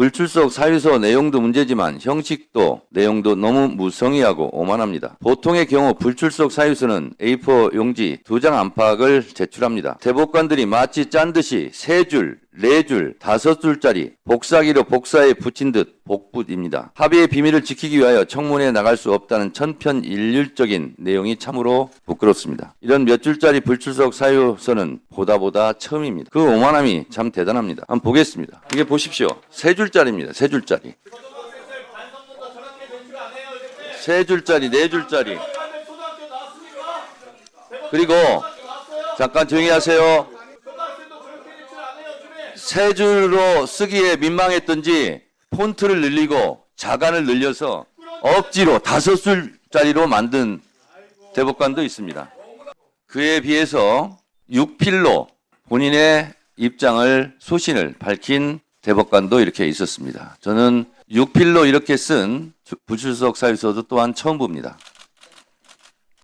불출석 사유서 내용도 문제지만 형식도 내용도 너무 무성의하고 오만합니다. 보통의 경우 불출석 사유서는 A4 용지 두 장 안팎을 제출합니다. 대법관들이 마치 짠 듯이 세 줄, 네 줄, 다섯 줄짜리 복사기로 복사에 붙인 듯 복붙입니다. 합의의 비밀을 지키기 위하여 청문회에 나갈 수 없다는 천편일률적인 내용이 참으로 부끄럽습니다. 이런 몇 줄짜리 불출석 사유서는 보다 보다 처음입니다. 그 오만함이 참 대단합니다. 한번 보겠습니다. 이게 보십시오. 세 줄짜리입니다. 세 줄짜리. 세 줄짜리, 네 줄짜리. 그리고 잠깐 조용히 하세요. 초등학생도 그렇게 제출 안 해요, 요즘에. 세 줄로 쓰기에 민망했던지 폰트를 늘리고 자간을 늘려서 억지로 다섯 줄짜리로 만든 대법관도 있습니다. 그에 비해서 6필로 본인의 입장을 소신을 밝힌 대법관도 이렇게 있었습니다. 저는 6필로 이렇게 쓴 주- 불출석 사유서도 또한 처음 봅니다.